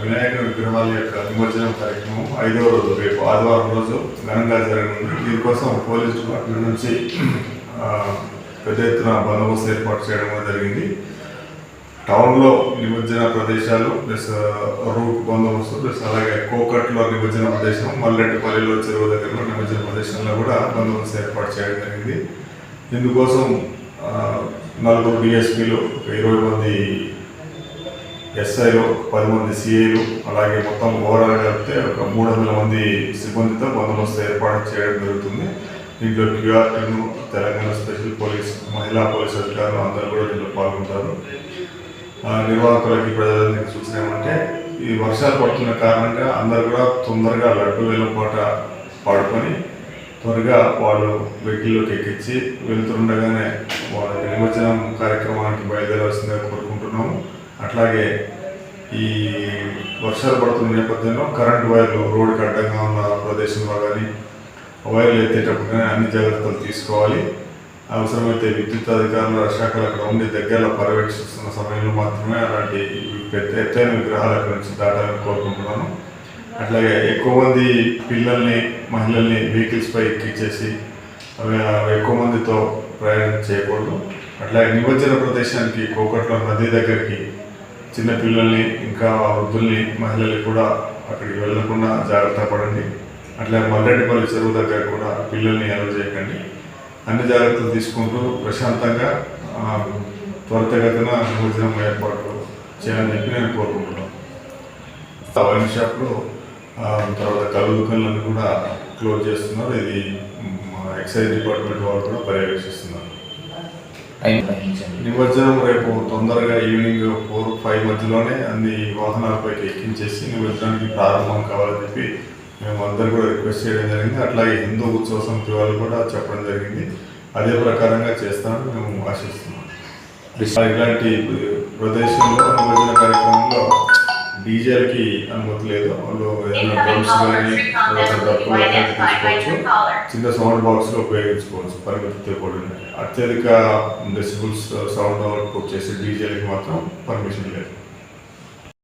వినాయక విగ్రహాల యొక్క నిమజ్జనం కార్యక్రమం ఐదవ రోజు రేపు ఆదివారం రోజు ఘనంగా జరగనుంది. దీనికోసం పోలీస్ డిపార్ట్మెంట్ నుంచి పెద్ద ఎత్తున బందోబస్తు ఏర్పాటు చేయడం జరిగింది. టౌన్లో నిమజ్జన ప్రదేశాలు ప్లస్ రూట్ బందోబస్తు ప్లస్ అలాగే కోకట్లో నిమజ్జన ప్రదేశం మల్లెడ్డిపల్లిలో చెరువు దగ్గరలో నిమజ్జన ప్రదేశంలో కూడా బందోబస్తు ఏర్పాటు చేయడం జరిగింది. ఇందుకోసం నలుగురు డిఎస్పీలు ఇరవై మంది ఎస్ఐలు పది మంది సిఐలు అలాగే మొత్తం ఓవరాల్ కలిపితే ఒక మూడు వందల మంది సిబ్బందితో బందోబస్తు ఏర్పాటు చేయడం జరుగుతుంది. దీంట్లో క్యూఆర్టీను తెలంగాణ స్పెషల్ పోలీస్ మహిళా పోలీస్ అధికారులు అందరూ కూడా దీంట్లో పాల్గొంటారు. ఆ, నిర్వాహకులకి ప్రజలందరికీ సూచన ఏమంటే ఈ వర్షాలు పడుతున్న కారణంగా అందరు కూడా తొందరగా లడ్డు వేలం పాట పాడుకొని త్వరగా వాళ్ళు వెహికల్లోకి ఎక్కించి వెళ్తుండగానే వాళ్ళ నిమజ్జనం కార్యక్రమానికి బయలుదేరాల్సిందిగా కోరుకుంటున్నాము. అట్లాగే ఈ వర్షాలు పడుతున్న నేపథ్యంలో కరెంట్ వైర్లు రోడ్డుకి అడ్డంగా ఉన్న ప్రదేశంలో కానీ వైర్లు ఎత్తేటప్పుడు కానీ అన్ని జాగ్రత్తలు తీసుకోవాలి. అవసరమైతే విద్యుత్ అధికారుల శాఖలు అక్కడ ఉండి దగ్గరలో పర్యవేక్షిస్తున్న సమయంలో మాత్రమే అలాంటి పెద్ద ఎత్తైన విగ్రహాలు గురించి నుంచి దాటాలని కోరుకుంటున్నాను. అట్లాగే ఎక్కువ మంది పిల్లల్ని మహిళల్ని వెహికల్స్ పై ఎక్కించేసి అవి ఎక్కువ మందితో ప్రయాణం చేయకూడదు. అట్లాగే నిమజ్జన ప్రదేశానికి కోకట్ల నది దగ్గరికి చిన్న పిల్లల్ని ఇంకా వృద్ధుల్ని మహిళల్ని కూడా అక్కడికి వెళ్ళకుండా జాగ్రత్త పడండి. అట్లా మల్లెడ్డిపల్లి చెరువు దగ్గర కూడా పిల్లల్ని అలవ చేయకండి. అన్ని జాగ్రత్తలు తీసుకుంటూ ప్రశాంతంగా ఆ, త్వరితగతిన నిమజ్జనం ఏర్పాటు చేయాలని చెప్పి నేను కోరుకుంటున్నాను. వైన్ షాప్లో తర్వాత కళ్ళు దుకాణాలను కూడా క్లోజ్ చేస్తున్నారు. ఇది ఎక్సైజ్ డిపార్ట్మెంట్ వాళ్ళు కూడా పర్యవేక్షిస్తున్నారు. నిమజ్జనం రేపు తొందరగా ఈవినింగ్ ఫోర్ ఫైవ్ మధ్యలోనే అన్ని వాహనాలపైకి ఎక్కించేసి నిమజ్జనానికి ప్రారంభం కావాలని చెప్పి మేము అందరు కూడా రిక్వెస్ట్ చేయడం జరిగింది. అట్లాగే హిందూ ఉత్సవ సమితి వాళ్ళు కూడా చెప్పడం జరిగింది. అదే ప్రకారంగా చేస్తామని మేము ఆశిస్తున్నాం. ఇలాంటి ప్రదేశంలో నిమజ్జన కార్యక్రమంలో డీజేలకి అనుమతి లేదు. వాళ్ళు ఏదైనా డ్రమ్స్ కానీ తర్వాత డప్పులు కానీ తీసుకోవచ్చు. చిన్న సౌండ్ బాక్స్లో ఉపయోగించుకోవచ్చు. పరిమితితో కూడిన అత్యధిక డెసిబుల్స్ సౌండ్ అవుట్పుట్ చేసే డీజేలకి మాత్రం పర్మిషన్ లేదు.